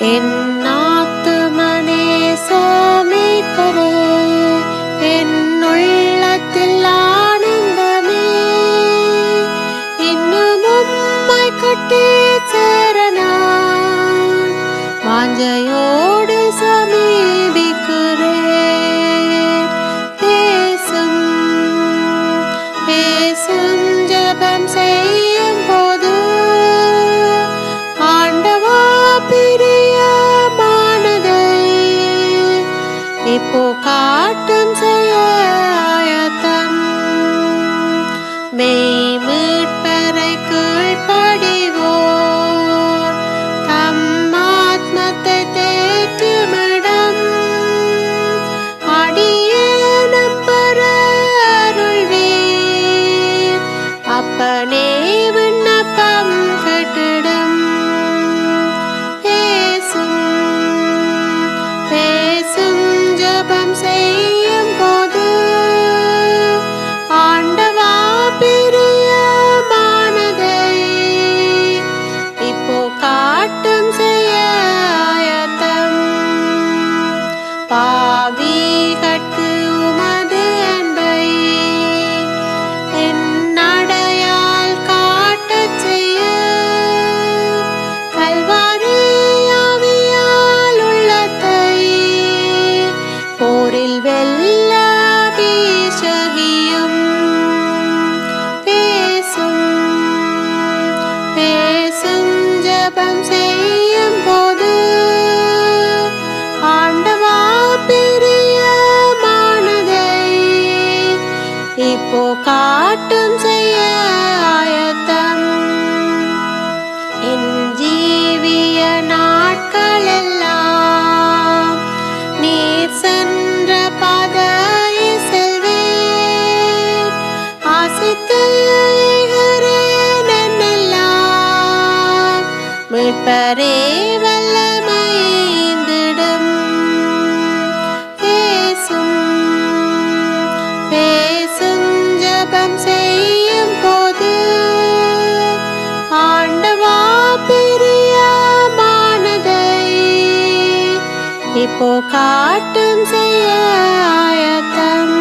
in இப்போ காட்டும் செய்ய ஆயத்தம் மெய் மீட்பரை கீழ்ப்படிவோர் தம் ஆத்மத்தை தேற்றுமிடம். அடியேனும் பெற அருள்வீர். அப்பனே விண்ணப்பம் காட்டும் செய்ய ஆயத்தம். என் ஜீவிய நாட்களெல்லாம் நீர் சென்ற பாதையை செல்வேன். ஆசித்தேகிறேன் என்னெல்லாம்? போ காட்டும் செய்ய ஆயத்தம்.